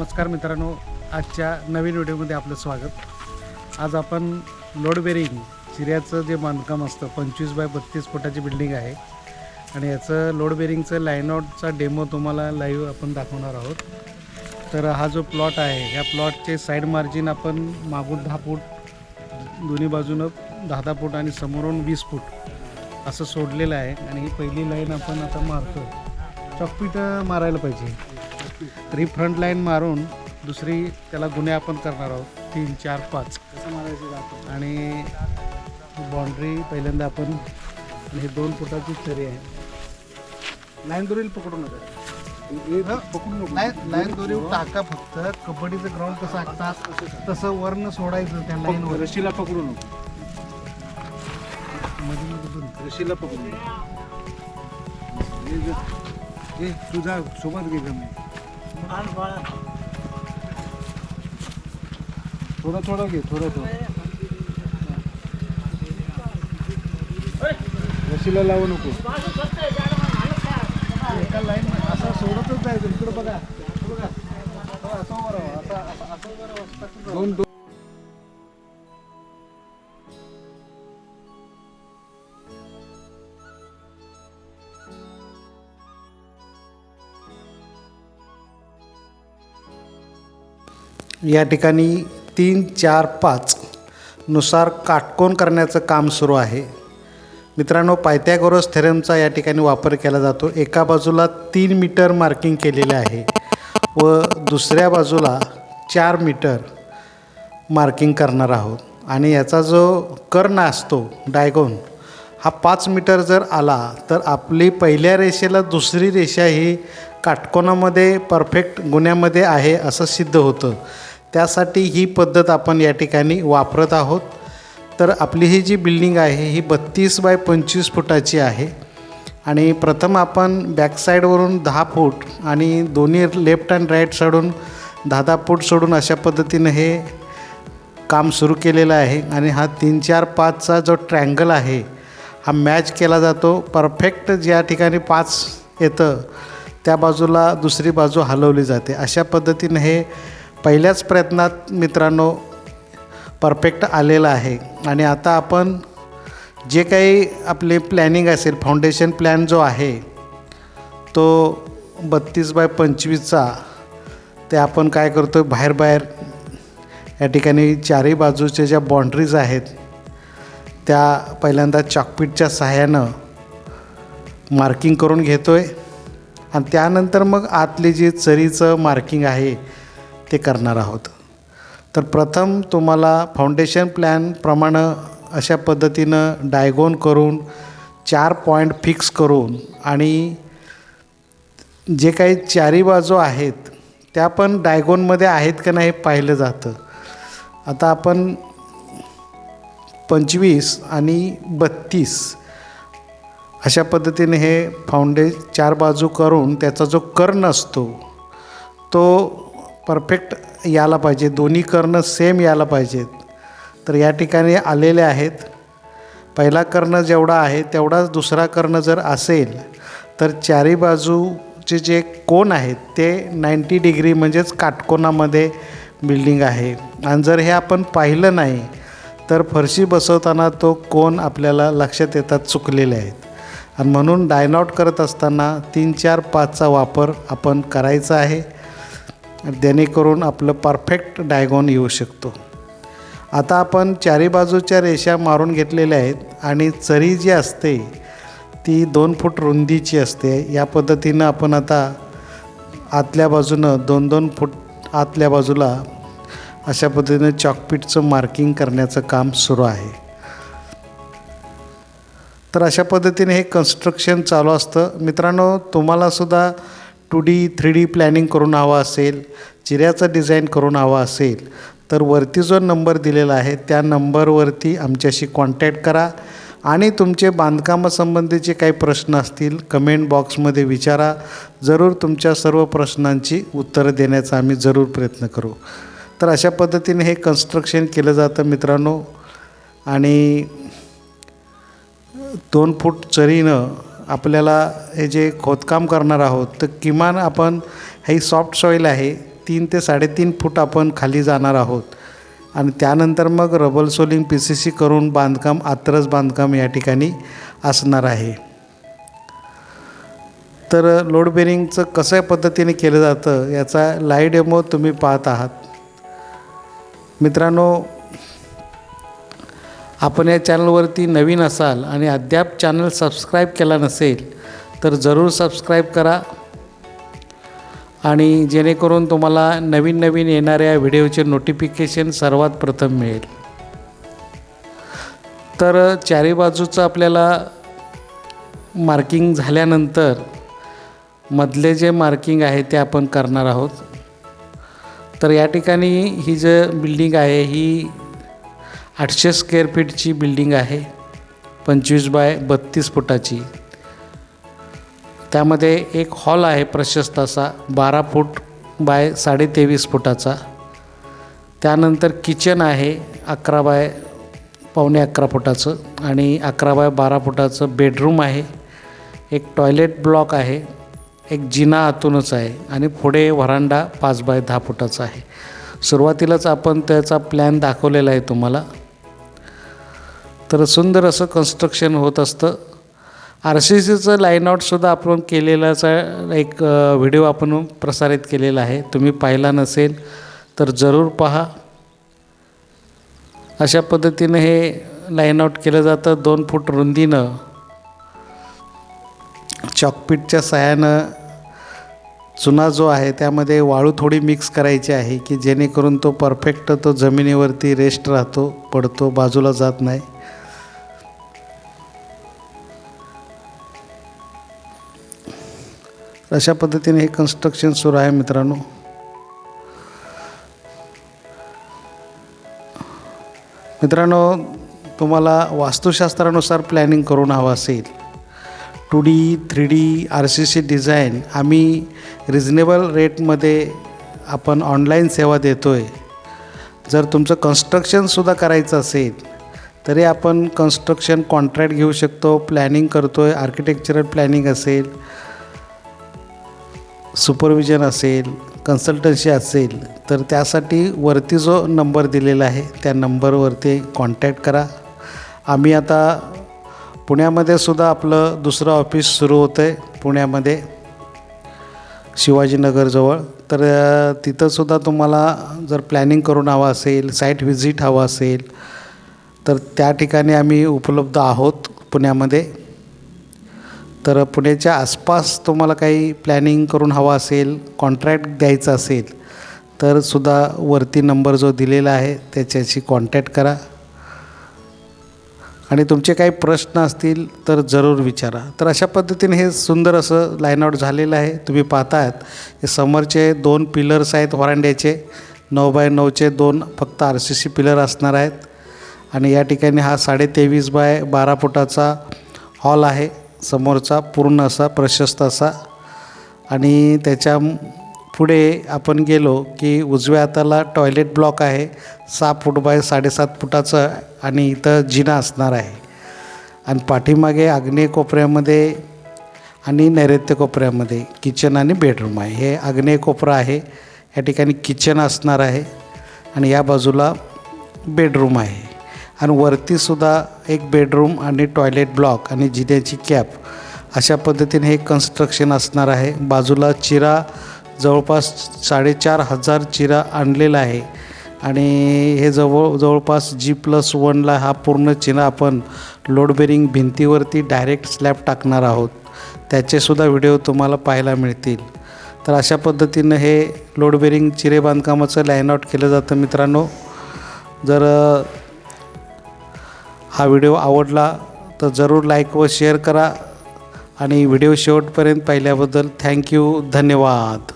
नमस्कार मित्रांनो आजच्या नवीन व्हिडिओमध्ये आपलं स्वागत. आज आपण लोड बेरिंग चिऱ्याचं जे बांधकाम असतं पंचवीस बाय बत्तीस फुटाची बिल्डिंग आहे. आणि याचं लोड बेरिंगचं लाईनआउटचा डेमो तुम्हाला लाईव्ह आपण दाखवणार आहोत. तर हा जो प्लॉट आहे या प्लॉटचे साईड मार्जिन आपण मागून दहा फूट दोन्ही बाजूनं दहा दहा फूट आणि समोरून वीस फूट असं सोडलेलं आहे. आणि ही पहिली लाईन आपण आता मारतो चॉकपीट मारायला पाहिजे. तर ही फ्रंट लाईन मारून दुसरी त्याला गुन्हे आपण करणार आहोत. तीन चार पाच. कसं मारायचं दाखव आणि बाउंड्री पहिल्यांदा आपण हे दोन फुटाची चरी आहे. लाईन दोरील पकडू नका. पकडू नको. लाईन लाईन दोरी टाका फक्त. कबड्डीचं ग्राउंड कसं असतात तसं वरनं सोडायचं त्या लाईनवर पकडू रशीला पकडू नको. मध्ये. रशीला पकडू नको. जे- तुझा सोबत घे गं थोडं थोडं घे थोडं थोडं. रशीला लावू नको. एका लाईन असं सोडतच जायचं. इकडं बघा बघा. असं. आता असं असं जाऊ. दोन दोन. या ठिकाणी तीन चार पाच नुसार काटकोन करण्याचं काम सुरू आहे. मित्रांनो पायथ्यागोरस थेरमचा या ठिकाणी वापर केला जातो. एका बाजूला तीन मीटर मार्किंग केलेले आहे व दुसऱ्या बाजूला चार मीटर मार्किंग करणार आहोत. आणि याचा जो कर्ण असतो डायगोन हा पाच मीटर जर आला तर आपली पहिल्या रेषेला दुसरी रेषा ही काटकोनामध्ये परफेक्ट गुन्ह्यामध्ये आहे असं सिद्ध होतं. त्यासाठी ही पद्धत आपण या ठिकाणी वापरत आहोत. तर आपली ही जी बिल्डिंग आहे ही बत्तीस बाय पंचवीस फुटाची आहे. आणि प्रथम आपण बॅकसाईडवरून दहा फूट आणि दोन्ही लेफ्ट अँड राईट साईडून दहा दहा फूट सोडून अशा पद्धतीनं हे काम सुरू केलेलं आहे. आणि हा तीन चार पाचचा जो ट्रँगल आहे हा मॅच केला जातो. परफेक्ट ज्या ठिकाणी पाच येतं त्या बाजूला दुसरी बाजू हलवली जाते. अशा पद्धतीनं हे पहिल्याच प्रयत्नात मित्रांनो परफेक्ट आलेलं आहे. आणि आता आपण जे काही आपले प्लॅनिंग असेल फाउंडेशन प्लॅन जो आहे तो बत्तीस बाय पंचवीसचा ते आपण काय करतो बाहेर बाहेर या ठिकाणी चारही बाजूच्या ज्या बाँड्रीज आहेत त्या पहिल्यांदा चॉकपीटच्या सहाय्यानं मार्किंग करून घेतो आहे आणि त्यानंतर मग आतली जी चरीचं मार्किंग आहे ते करणार आहोत. तर प्रथम तुम्हाला फाउंडेशन प्लॅनप्रमाणे अशा पद्धतीनं डायगोन करून चार पॉईंट फिक्स करून आणि जे काही चारी बाजू आहेत त्या पण डायगोनमध्ये आहेत का नाही हे पाहिलं जातं. आता आपण पंचवीस आणि बत्तीस अशा पद्धतीने हे फाउंडे चार बाजू करून त्याचा जो कर्ण असतो तो परफेक्ट यायला पाहिजे. दोन्ही कर्ण सेम यायला पाहिजेत. तर या ठिकाणी आलेले आहेत. पहिला कर्ण जेवढा आहे तेवढाच दुसरा कर्ण जर असेल तर चारी बाजूचे जे कोण आहेत ते नाईंटी डिग्री म्हणजेच काटकोनामध्ये बिल्डिंग आहे. आणि जर हे आपण पाहिलं नाही तर फरशी बसवताना तो कोण आपल्याला लक्षात येतात चुकलेले आहेत. आणि म्हणून डायनॉट करत असताना तीन चार पाचचा वापर आपण करायचा आहे. जेणेकरून आपलं परफेक्ट डायगॉन येऊ शकतो. आता आपण चारी बाजूच्या रेषा मारून घेतलेल्या आहेत आणि चरी जी असते ती दोन फूट रुंदीची असते. या पद्धतीनं आपण आता आतल्या बाजूनं दोन दोन फूट आतल्या बाजूला अशा पद्धतीनं चॉकपीटचं मार्किंग करण्याचं काम सुरू आहे. तर अशा पद्धतीने हे कन्स्ट्रक्शन चालू असतं. मित्रांनो तुम्हालासुद्धा two D three D planning करून हवा असेल चिऱ्याचा डिझाईन करून हवा असेल तर वरती जो नंबर दिलेला आहे त्या नंबरवरती आमच्याशी कॉन्टॅक्ट करा. आणि तुमचे बांधकामासंबंधीचे काही प्रश्न असतील कमेंट बॉक्समध्ये विचारा. जरूर तुमच्या सर्व प्रश्नांची उत्तरं देण्याचा आम्ही जरूर प्रयत्न करू. तर अशा पद्धतीने हे कन्स्ट्रक्शन केलं जातं मित्रांनो. आणि दोन फूट चरीनं आपल्याला हे जे खोदकाम करणार आहोत तर किमान आपण ही सॉफ्ट सॉईल आहे तीन ते साडेतीन फूट आपण खाली जाणार आहोत. आणि त्यानंतर मग rubble soling P C C करून बांधकाम आत्रच बांधकाम या ठिकाणी असणार आहे. तर लोड बेरिंगचं कसं पद्धतीने केलं जातं याचा लाईव्ह डेमो तुम्ही पाहत आहात. मित्रांनो आपण या चॅनलवरती नवीन असाल आणि अद्याप चॅनल सबस्क्राईब केला नसेल तर जरूर सबस्क्राईब करा. आणि जेणेकरून तुम्हाला नवीन नवीन येणाऱ्या व्हिडिओचे नोटिफिकेशन सर्वात प्रथम मिळेल. तर चारी बाजूचं आपल्याला मार्किंग झाल्यानंतर मधले जे मार्किंग आहे ते आपण करणार आहोत. तर या ठिकाणी ही जे बिल्डिंग आहे ही आठशे स्क्वेअर फीटची बिल्डिंग आहे. पंचवीस बाय बत्तीस फुटाची. त्यामध्ये एक हॉल आहे प्रशस्त असा बारा फूट बाय साडेतेवीस फुटाचा. त्यानंतर किचन आहे अकरा बाय पावणे अकरा फुटाचं आणि अकरा बाय बारा फुटाचं बेडरूम आहे. एक टॉयलेट ब्लॉक आहे एक जिना आतूनच आहे आणि पुढे व्हरांडा पाच बाय दहा फुटाचा आहे. सुरुवातीलाच आपण त्याचा प्लॅन दाखवलेला आहे तुम्हाला. तर सुंदर असं कन्स्ट्रक्शन होत असतं. आर सी सीचं लाईनआउटसुद्धा आपण केलेलाचा एक व्हिडिओ आपण प्रसारित केलेला आहे. तुम्ही पाहिला नसेल तर जरूर पहा. अशा पद्धतीनं हे लाईनआउट केलं जातं. दोन फूट रुंदीनं. चॉकपीटच्या सहाय्यानं चुना जो आहे त्यामध्ये वाळू थोडी मिक्स करायची आहे की जेणेकरून तो परफेक्ट तो जमिनीवरती रेस्ट राहतो पडतो बाजूला जात नाही. अशा पद्धतीने हे कन्स्ट्रक्शन सुरू आहे मित्रांनो. मित्रांनो तुम्हाला वास्तुशास्त्रानुसार प्लॅनिंग करून हवं असेल. Two D three D R C C design आम्ही रिजनेबल रेटमध्ये आपण ऑनलाईन सेवा देतो आहे जर तुमचं कन्स्ट्रक्शनसुद्धा करायचं असेल तरी आपण कन्स्ट्रक्शन कॉन्ट्रॅक्ट घेऊ शकतो प्लॅनिंग करतो आहे आर्किटेक्चरल प्लॅनिंग असेल सुपरविजन असेल कन्सल्टन्सी असेल तर त्यासाठी वरती जो नंबर दिलेला आहे त्या नंबरवरती कॉन्टॅक्ट करा. आम्ही आता पुण्यामध्ये सुद्धा आपलं दुसरं ऑफिस सुरू होतं आहे पुण्यामध्ये शिवाजीनगरजवळ. तर तिथंसुद्धा तुम्हाला जर प्लॅनिंग करून हवं असेल साईट व्हिजिट हवं असेल तर त्या ठिकाणी आम्ही उपलब्ध आहोत पुण्यामध्ये. तर पुण्याच्या आसपास तुम्हाला काही प्लॅनिंग करून हवं असेल कॉन्ट्रॅक्ट द्यायचं असेल तर सुद्धा वरती नंबर जो दिलेला आहे त्याच्याशी कॉन्टॅक्ट करा. आणि तुमचे काही प्रश्न असतील तर जरूर विचारा. तर अशा पद्धतीने हे सुंदर असं लाईनआउट झालेलं आहे. तुम्ही पाहतायत हे समोरचे दोन पिलर्स आहेत वरांड्याचे. नऊ बाय नऊचे दोन फक्त आर सी सी पिलर असणार आहेत. आणि या ठिकाणी हा साडे तेवीस बाय बारा फुटाचा हॉल आहे. समोरचा पूर्ण असा प्रशस्त असा. आणि त्याच्या पुढे आपण गेलो की उजव्या हाताला टॉयलेट ब्लॉक आहे सहा फूट बाय साडेसात फुटाचं आणि इथं जिना असणार आहे. आणि पाठीमागे आग्नेय कोपऱ्यामध्ये आणि नैऋत्य कोपऱ्यामध्ये किचन आणि बेडरूम आहे. हे आग्नेय कोपरा आहे या ठिकाणी किचन असणार आहे आणि या बाजूला बेडरूम आहे. आणि वरतीसुद्धा एक बेडरूम आणि टॉयलेट ब्लॉक आणि जिन्याची कॅप अशा पद्धतीने हे कन्स्ट्रक्शन असणार आहे. बाजूला चिरा जवळपास साडेचार हजार चिरा आणलेला आहे. आणि हे जवळ जवळपास जी प्लस वनला हा पूर्ण चिरा आपण लोड बेरिंग भिंतीवरती डायरेक्ट स्लॅब टाकणार आहोत. त्याचेसुद्धा व्हिडिओ तुम्हाला पाहायला मिळतील. तर अशा पद्धतीनं हे लोड बेरिंग चिरे बांधकामाचं लाईनआउट केलं जातं मित्रांनो. जर हा व्हिडिओ आवडला तर जरूर लाईक व शेअर करा. आणि व्हिडिओ शेवटपर्यंत पाहिल्याबद्दल थँक्यू धन्यवाद.